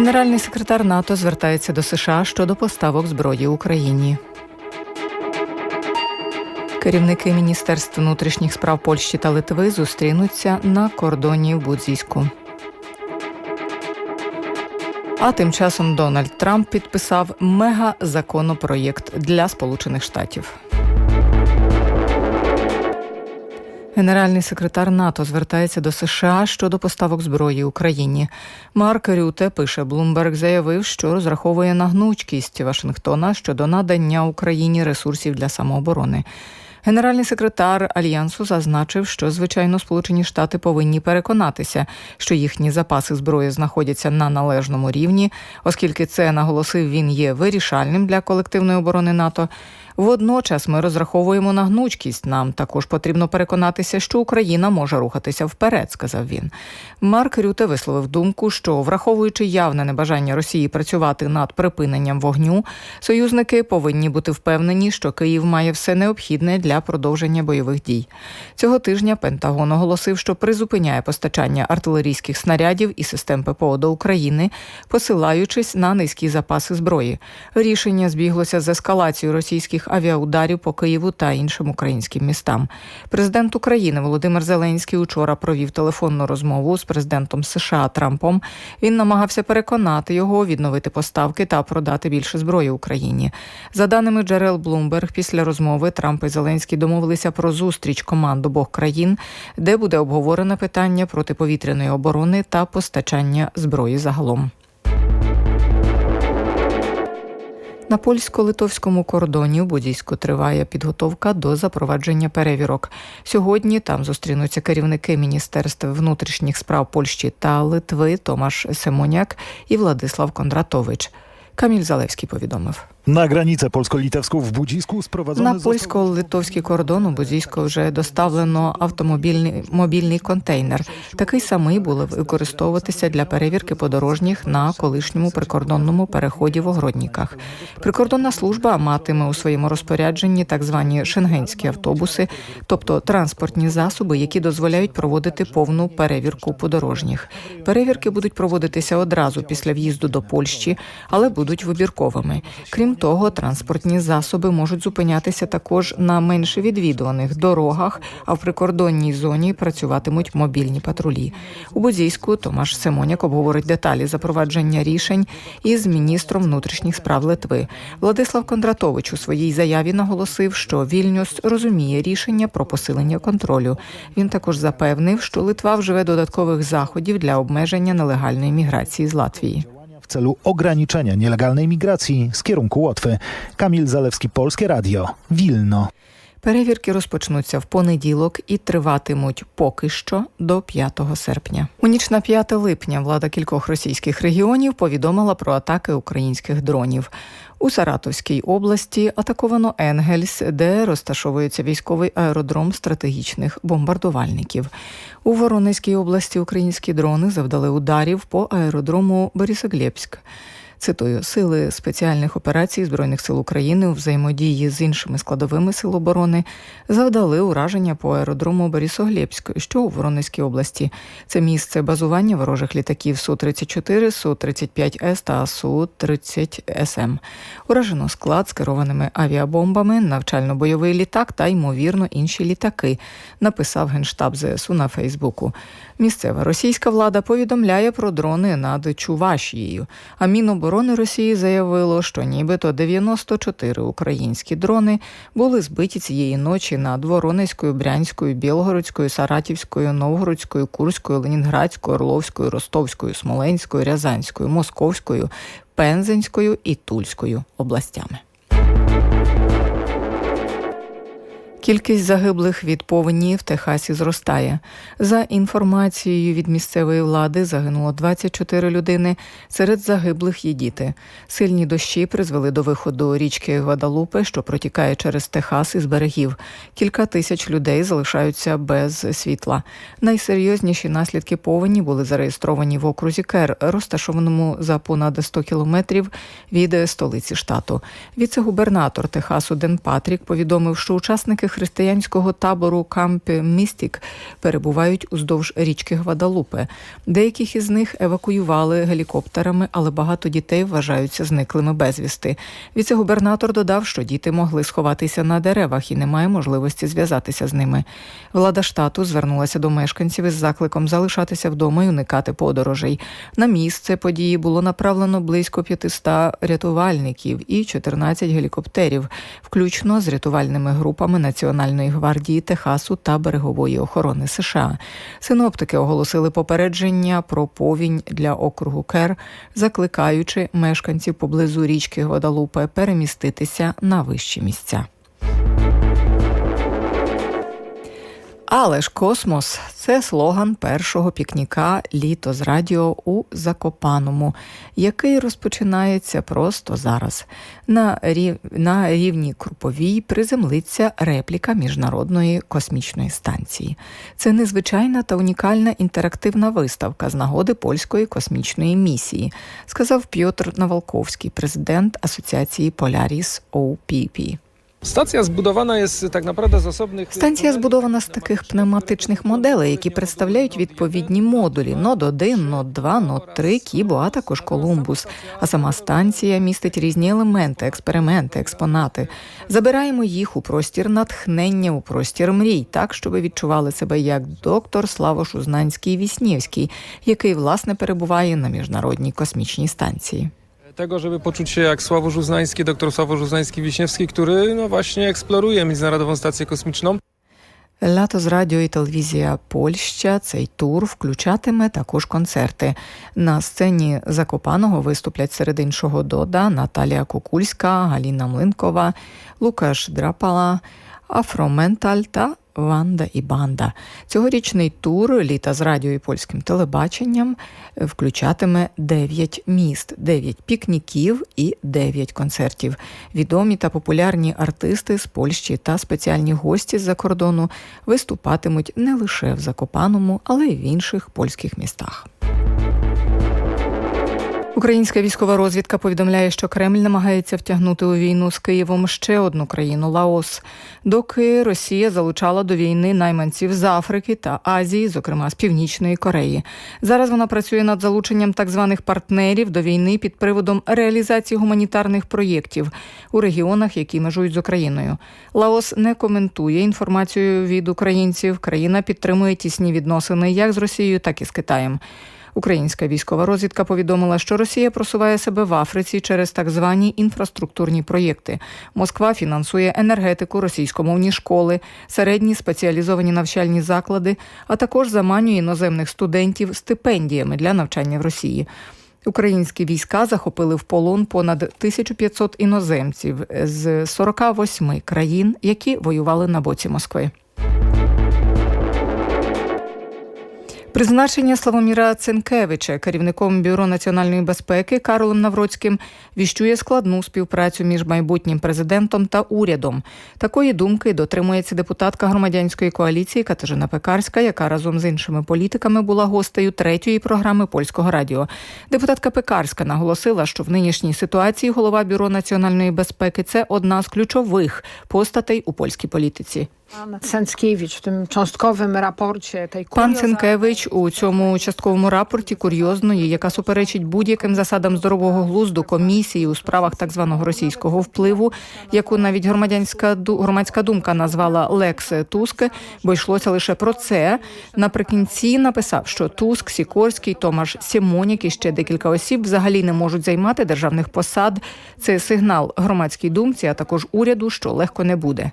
Генеральний секретар НАТО звертається до США щодо поставок зброї Україні. Керівники Міністерств внутрішніх справ Польщі та Литви зустрінуться на кордоні в Будзійську. А тим часом Дональд Трамп підписав мега-законопроєкт для Сполучених Штатів. Генеральний секретар НАТО звертається до США щодо поставок зброї Україні. Марк Рюте пише, Блумберг заявив, що розраховує на гнучкість Вашингтона щодо надання Україні ресурсів для самооборони. Генеральний секретар альянсу зазначив, що звичайно Сполучені Штати повинні переконатися, що їхні запаси зброї знаходяться на належному рівні, оскільки це наголосив він є вирішальним для колективної оборони НАТО. Водночас ми розраховуємо на гнучкість. Нам також потрібно переконатися, що Україна може рухатися вперед, сказав він. Марк Рюте висловив думку, що враховуючи явне небажання Росії працювати над припиненням вогню, союзники повинні бути впевнені, що Київ має все необхідне для продовження бойових дій. Цього тижня Пентагон оголосив, що призупиняє постачання артилерійських снарядів і систем ППО до України, посилаючись на низькі запаси зброї. Рішення збіглося з ескалацією російських авіаударів по Києву та іншим українським містам. Президент України Володимир Зеленський учора провів телефонну розмову з президентом США Трампом. Він намагався переконати його відновити поставки та продати більше зброї Україні. За даними джерел Bloomberg, після розмови Трамп і Зеленський домовилися про зустріч команд обох країн, де буде обговорено питання протиповітряної оборони та постачання зброї загалом. На польсько-литовському кордоні у Будійську триває підготовка до запровадження перевірок. Сьогодні там зустрінуться керівники міністерств внутрішніх справ Польщі та Литви Томаш Семоняк і Владислав Кондратович. Каміль Залевський повідомив. Na granicę polsko-litewską w Budzisku sprowadzony На польсько-литовський кордон у Будзійську вже доставлено автомобільний мобільний контейнер. Такий самий буде використовуватися для перевірки подорожніх на колишньому прикордонному переході в Огородніках. Прикордонна служба матиме у своєму розпорядженні так звані шенгенські автобуси, тобто транспортні засоби, які дозволяють проводити повну перевірку подорожніх. Перевірки будуть проводитися одразу після в'їзду до Польщі, але будуть вибірковими. Крім того, транспортні засоби можуть зупинятися також на менш відвідуваних дорогах, а в прикордонній зоні працюватимуть мобільні патрулі. У Будзійську Томаш Семоняк обговорить деталі запровадження рішень із міністром внутрішніх справ Литви. Владислав Кондратович у своїй заяві наголосив, що Вільнюс розуміє рішення про посилення контролю. Він також запевнив, що Литва вживе додаткових заходів для обмеження нелегальної міграції з Латвії. Celu ograniczenia nielegalnej migracji z kierunku Łotwy. Kamil Zalewski, Polskie Radio, Wilno. Перевірки розпочнуться в понеділок і триватимуть поки що до 5 серпня. У ніч на 5 липня влада кількох російських регіонів повідомила про атаки українських дронів. У Саратовській області атаковано Енгельс, де розташовується військовий аеродром стратегічних бомбардувальників. У Воронезькій області українські дрони завдали ударів по аеродрому Борисоглєбськ. Цитую, сили спеціальних операцій збройних сил України у взаємодії з іншими складовими сил оборони завдали ураження по аеродрому Борисоглєбськ, що у Воронезькій області. Це місце базування ворожих літаків су 34 су 35 с та су 30 СМ. Уражено склад з керованими авіабомбами, навчально-бойовий літак та ймовірно інші літаки. Написав генштаб ЗСУ на Фейсбуку. Місцева російська влада повідомляє про дрони над Чувашією. А Міноборони Росії заявило, що нібито 94 українські дрони були збиті цієї ночі над Воронезькою, Брянською, Білгородською, Саратівською, Новгородською, Курською, Ленінградською, Орловською, Ростовською, Смоленською, Рязанською, Московською, Пензенською і Тульською областями. Кількість загиблих від повені в Техасі зростає. За інформацією від місцевої влади загинуло 24 людини. Серед загиблих є діти. Сильні дощі призвели до виходу річки Гвадалупе, що протікає через Техас із берегів. Кілька тисяч людей залишаються без світла. Найсерйозніші наслідки повені були зареєстровані в окрузі Кер, розташованому за понад 100 кілометрів від столиці штату. Віце-губернатор Техасу Ден Патрік повідомив, що учасники християнського табору Кампе Містік перебувають уздовж річки Гвадалупе. Деяких із них евакуювали гелікоптерами, але багато дітей вважаються зниклими безвісти. Віце-губернатор додав, що діти могли сховатися на деревах і немає можливості зв'язатися з ними. Влада штату звернулася до мешканців із закликом залишатися вдома і уникати подорожей. На місце події було направлено близько 500 рятувальників і 14 гелікоптерів, включно з рятувальними групами Національної гвардії Техасу та берегової охорони США. Синоптики оголосили попередження про повінь для округу Кер, закликаючи мешканців поблизу річки Гвадалупе переміститися на вищі місця. Але ж космос це слоган першого пікніка Літо з радіо у Закопаному, який розпочинається просто зараз. На, рів... на рівні Круповій приземлиться репліка міжнародної космічної станції. Це незвичайна та унікальна інтерактивна виставка з нагоди польської космічної місії, сказав Пьотр Навалковський, президент Асоціації Polaris OPP. Stacja zbudowana jest tak naprawdę z osobnych. Станція збудована з таких пневматичних моделей, які представляють відповідні модулі нод 1, нод 2, нод 3, Кібо, а також Колумбус. А сама станція містить різні елементи, експерименти, експонати. Забираємо їх у простір натхнення, у простір мрій, так щоб відчували себе як доктор Славош Узнанський Віснівський, який власне перебуває на міжнародній космічній станції. Tego, żeby poczuć się jak Sławomir Uznański, doktor Sławomir Uznański-Wiśniewski, który no właśnie eksploruje Międzynarodową Stację Kosmiczną. Лято з радіо і телевізія Польща цей тур включатиме також концерти. На сцені Закопаного виступлять серед іншого Дода, Наталія Кукульська, Галіна Млинкова, Лукаш Драпала, Афроменталь та Ванда і банда. Цьогорічний тур літа з радіо і польським телебаченням включатиме 9 міст, 9 пікніків і 9 концертів. Відомі та популярні артисти з Польщі та спеціальні гості з-за кордону виступатимуть не лише в Закопаному, але й в інших польських містах. Українська військова розвідка повідомляє, що Кремль намагається втягнути у війну з Києвом ще одну країну Лаос, доки Росія залучала до війни найманців з Африки та Азії, зокрема з Північної Кореї. Зараз вона працює над залученням так званих партнерів до війни під приводом реалізації гуманітарних проєктів у регіонах, які межують з Україною. Лаос не коментує інформацію від українців. Країна підтримує тісні відносини як з Росією, так і з Китаєм. Українська військова розвідка повідомила, що Росія просуває себе в Африці через так звані інфраструктурні проєкти. Москва фінансує енергетику, російськомовні школи, середні спеціалізовані навчальні заклади, а також заманює іноземних студентів стипендіями для навчання в Росії. Українські війська захопили в полон понад 1500 іноземців з 48 країн, які воювали на боці Москви. Призначення Славоміра Ценкевича керівником бюро національної безпеки Карлом Навроцьким віщує складну співпрацю між майбутнім президентом та урядом. Такої думки дотримується депутатка громадянської коаліції Катерина Пекарська, яка разом з іншими політиками була гостею третьої програми польського радіо. Депутатка Пекарська наголосила, що в нинішній ситуації голова бюро національної безпеки це одна з ключових постатей у польській політиці. Pan Cęckiewicz w tym cząstkowym raporcie tej Пан Цинкевич у цьому частковому рапорті курйозної, яка суперечить будь-яким засадам здорового глузду комісії у справах так званого російського впливу, яку навіть громадянська громадська думка назвала Лекс Туск, бо йшлося лише про це. Наприкінці написав, що Туск, Сікорський, Томаш Сімонік і ще декілька осіб взагалі не можуть займати державних посад. Це сигнал громадській думці, а також уряду, що легко не буде.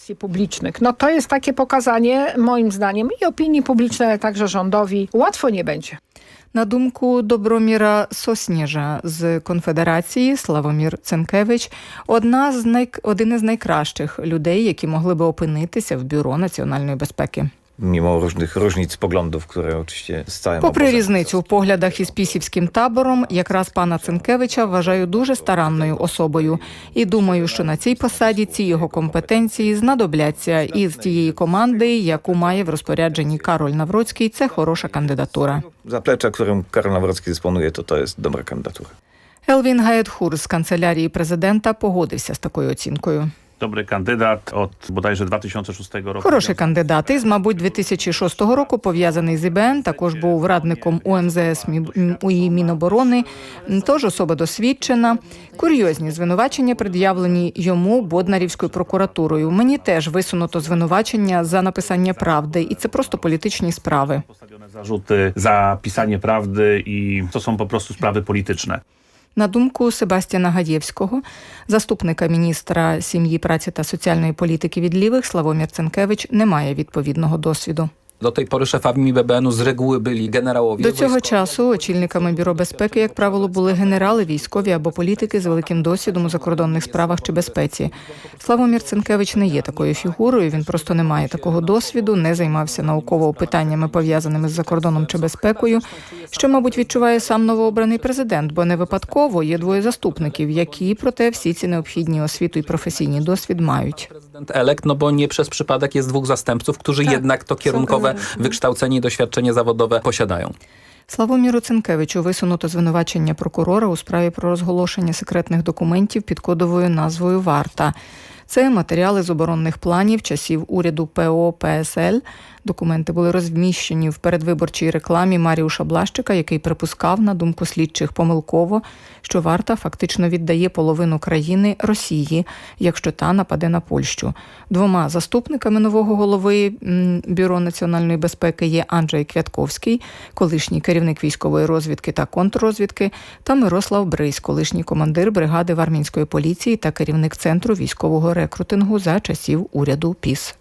Funkcji publicznych. No to jest takie pokazanie, moim zdaniem, i opinii publicznej, ale także rządowi. Łatwo nie będzie. На думку Доброміра Сосніжа з конфедерації Славомір Ценкевич, одна з най... один із найкращих людей, які могли би опинитися в бюро національної безпеки. Mimo różnych różnic poglądów, które oczywiście z całym Попри різницю в поглядах із пісівським табором, якраз пана Цинкевича вважаю дуже старанною особою. І думаю, що на цій посаді ці його компетенції знадобляться. І з тієї команди, яку має в розпорядженні Кароль Навроцький, це хороша кандидатура. zaplecza, którym Karol Nawrocki dysponuje, to to jest dobra kandydatura. Елвін Гаєтхур з канцелярії президента погодився з такою оцінкою. Dobry kandydat od bodajże 2006 roku. Хороший кандидат. Із, мабуть, 2006 року пов'язаний з ІБН. Також був радником УМЗС М- Міноборони. Тож особа досвідчена. Курйозні звинувачення пред'явлені йому Боднарівською прокуратурою. Мені теж висунуто звинувачення за написання правди, і це просто політичні справи. Za pisanie prawdy i to są po prostu sprawy polityczne. На думку Себастьяна Гаєвського, заступника міністра сім'ї, праці та соціальної політики від лівих, Славомір Ценкевич не має відповідного досвіду. Do tej pory szefami BBN-u z reguły byli generałowie. До цього часу очільниками бюро безпеки, як правило, були генерали, військові або політики з великим досвідом у закордонних справах чи безпеці. Славомір Цинкевич не є такою фігурою. Він просто не має такого досвіду, не займався науково питаннями пов'язаними з закордоном чи безпекою. Що, мабуть, відчуває сам новообраний президент, бо не випадково є двоє заступників, які проте всі ці необхідні освіту і професійний досвід мають. Prezydent elekt, no bo nie przez przypadek jest dwóch zastępców, którzy Tak, jednak to generalni. wykształcenie i doświadczenie zawodowe posiadają. Славоміру Цинкевичу висунуто звинувачення прокурора у справі про розголошення секретних документів під кодовою назвою Варта. Це матеріали з оборонних планів часів уряду ПО ПСЛ. Документи були розміщені в передвиборчій рекламі Маріуша Блащика, який припускав, на думку слідчих, помилково, що варта фактично віддає половину країни Росії, якщо та нападе на Польщу. Двома заступниками нового голови Бюро національної безпеки є Анджей Квятковський, колишній керівник військової розвідки та контррозвідки, та Мирослав Брись, колишній командир бригади вармінської поліції та керівник центру військового рекрутингу за часів уряду ПІС.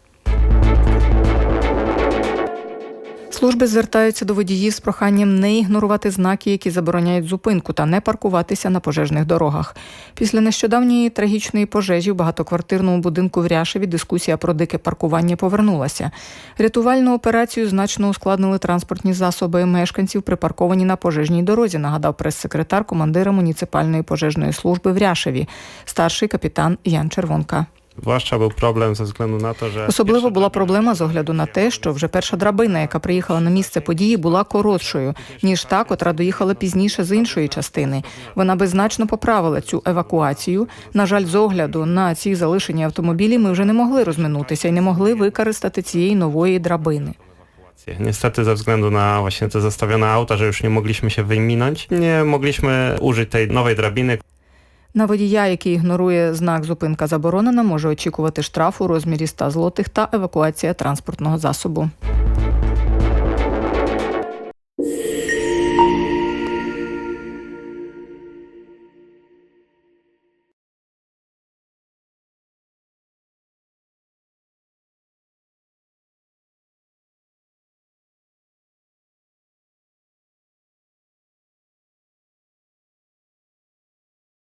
Служби звертаються до водіїв з проханням не ігнорувати знаки, які забороняють зупинку, та не паркуватися на пожежних дорогах. Після нещодавньої трагічної пожежі в багатоквартирному будинку в Ряшеві дискусія про дике паркування повернулася. Рятувальну операцію значно ускладнили транспортні засоби мешканців, припарковані на пожежній дорозі, нагадав прес-секретар командира муніципальної пожежної служби в Ряшеві, старший капітан Ян Червонка. Zwłaszcza był problem ze względu na to, że. Особливо була проблема з огляду на те, що вже перша драбина, яка приїхала на місце події, була коротшою ніж та, котра доїхала пізніше з іншої частини. Вона би значно поправила цю евакуацію. На жаль, з огляду на ці залишені автомобілі ми вже не могли розминутися і не могли використати цієї нової драбини. Niestety, ze względu na właśnie te zastawione auta, że już nie mogliśmy się wyminąć, nie mogliśmy użyć tej nowej drabiny, На водія, який ігнорує знак зупинка заборонена, може очікувати штраф у розмірі 100 злотих та евакуація транспортного засобу.